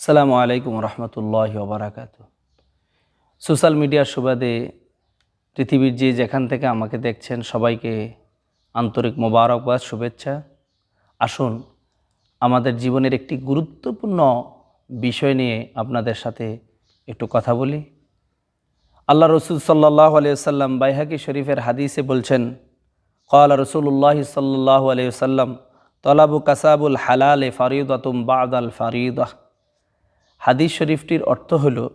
সালামু আলাইকুম রহমতুল্লাহ ওবরাকাত। সোশ্যাল মিডিয়ার সুবাদে পৃথিবীর যে যেখান থেকে আমাকে দেখছেন সবাইকে আন্তরিক মোবারকবাদ শুভেচ্ছা। আসুন, আমাদের জীবনের একটি গুরুত্বপূর্ণ বিষয় নিয়ে আপনাদের সাথে একটু কথা বলি। আল্লাহ রসুল সাল্লাহ আলিয়াল্লাম বাইহাকি শরীফের হাদিসে বলছেন কল রসুল্লাহ সাল্লাহ আলিয়াল্লাম তলাবু কাসাবুল হালালে ফারিদাতুম বাদ আল ফারিদাহ হাদিস শরীফটির অর্থ হল,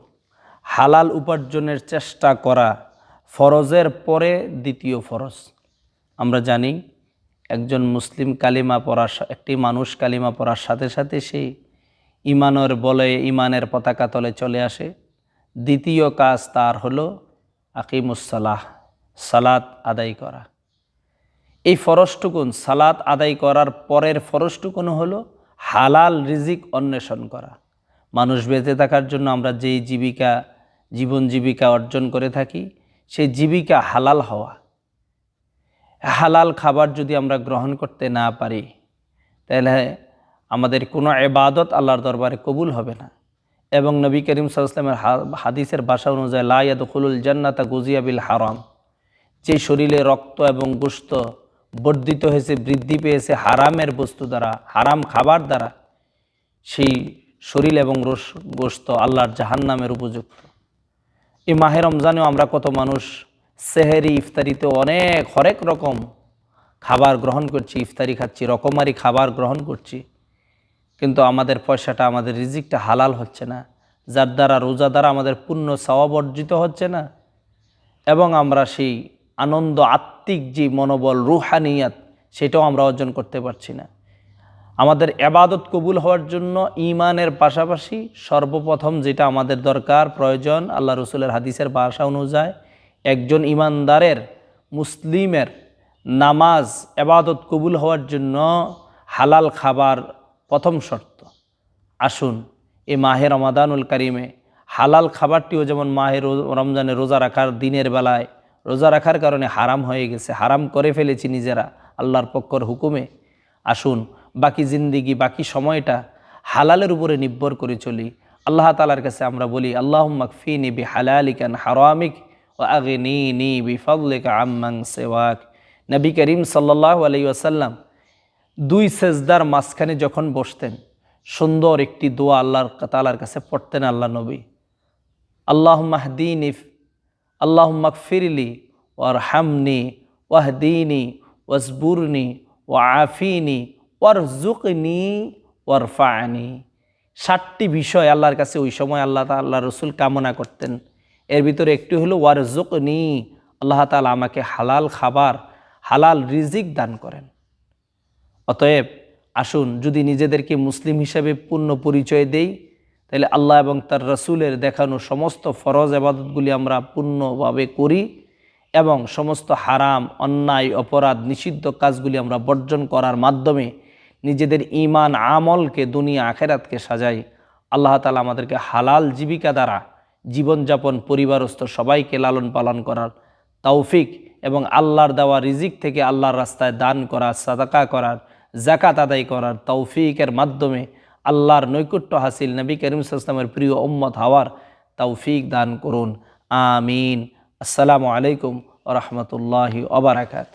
হালাল উপার্জনের চেষ্টা করা ফরজের পরে দ্বিতীয় ফরজ। আমরা জানি, একজন মুসলিম কালিমা পড়ার একটি মানুষ কালিমা পড়ার সাথে সাথে সে ইমানের বলে ইমানের পতাকা তলে চলে আসে। দ্বিতীয় কাজ তার হলো আকিমুসালাহ সালাত আদায় করা। এই ফরজটুকুন, সালাত আদায় করার পরের ফরজটুকুন হলো, হালাল রিজিক অন্বেষণ করা। মানুষ বেঁচে থাকার জন্য আমরা যেই জীবিকা, জীবন জীবিকা অর্জন করে থাকি, সেই জীবিকা হালাল হওয়া। হালাল খাবার যদি আমরা গ্রহণ করতে না পারি, তাহলে আমাদের কোনো এবাদত আল্লাহর দরবারে কবুল হবে না। এবং নবী করিম সাল্লামের হাদিসের ভাষা অনুযায়ী লায়াদ খুলুল জান্নাতা গুজিয়াবিল হারাম। যে শরীরে রক্ত এবং গোস্ত বর্ধিত হয়েছে, বৃদ্ধি পেয়েছে হারামের বস্তু দ্বারা, হারাম খাবার দ্বারা, সেই শরীর এবং রস গোস্ত আল্লাহর জাহান্নামের উপযুক্ত। এই মাহে রমজানেও আমরা কত মানুষ সেহেরি, ইফতারিতে অনেক, হরেক রকম খাবার গ্রহণ করছি, ইফতারি খাচ্ছি, রকমারি খাবার গ্রহণ করছি। কিন্তু আমাদের পয়সাটা, আমাদের রিজিকটা হালাল হচ্ছে না। যার দ্বারা রোজা দ্বারা আমাদের পুণ্য সওয়াব অর্জিত হচ্ছে না। এবং আমরা সেই আনন্দ, আত্মিক যে মনোবল, রুহানিয়াত, সেটাও আমরা অর্জন করতে পারছি না। আমাদের এবাদত কবুল হওয়ার জন্য ইমানের পাশাপাশি সর্বপ্রথম যেটা আমাদের দরকার, প্রয়োজন, আল্লাহ রসুলের হাদিসের ভাষা অনুযায়ী একজন ইমানদারের মুসলিমের নামাজ এবাদত কবুল হওয়ার জন্য হালাল খাবার প্রথম শর্ত। আসুন এ মাহে রমাদানুল কারিমে হালাল খাবারটিও যেমন মাহে রো- রমজানে রোজা রাখার দিনের বেলায়, রোজা রাখার কারণে হারাম হয়ে গেছে, হারাম করে ফেলেছি নিজেরা আল্লাহর পক্ষর হুকুমে। আসুন বাকি জিন্দিগি, বাকি সময়টা হালালের উপরে নির্ভর করে চলি। আল্লাহ তালার কাছে আমরা বলি আল্লাহ মকফিনি বি হালালিকান হারামিক ও আগে নি নি বিফলিকা আম্মাং সেওয়াক। নবী করিম সাল্লাহ আলাই আসাল্লাম দুই সেজদার মাঝখানে যখন বসতেন, সুন্দর একটি দোয়া আল্লাহর তালার কাছে পড়তেন আল্লাহ নবী। আল্লাহ মাহদিন ইফ আল্লাহ মকফিরলি ওয়ার হামনি ওয়াহদিনী ওয়াজবুরনি ও আফিনি ওয়ার জুকনি ফানি ষাটটি বিষয় আল্লাহর কাছে ওই সময় আল্লাহ তাল্লাহ রসুল কামনা করতেন। এর ভিতরে একটি হলো ওয়ার জুকনি আল্লাহ তালা আমাকে হালাল খাবার, হালাল রিজিক দান করেন। অতএব আসুন, যদি নিজেদেরকে মুসলিম হিসেবে পূর্ণ পরিচয় দেই, তাহলে আল্লাহ এবং তার রসুলের দেখানো সমস্ত ফরজ আবাদতগুলি আমরা পূর্ণভাবে করি এবং সমস্ত হারাম, অন্যায়, অপরাধ, নিষিদ্ধ কাজগুলি আমরা বর্জন করার মাধ্যমে নিজেদের ইমান আমলকে, দুনিয়া আখেরাতকে সাজাই আল্লাহ তালা আমাদেরকে হালাল জীবিকা দ্বারা জীবনযাপন, পরিবারস্থ সবাইকে লালন পালন করার তৌফিক এবং আল্লাহর দেওয়া রিজিক থেকে আল্লাহর রাস্তায় দান করা, সাদাকা করার জাকাত আদায় করার তৌফিকের মাধ্যমে আল্লাহর নৈকট্য হাসিল নবী করিম সাল্লামের প্রিয় উম্মত হওয়ার তৌফিক দান করুন। আমিন। আসসালামু আলাইকুম রহমতুল্লাহি ওবরাকাত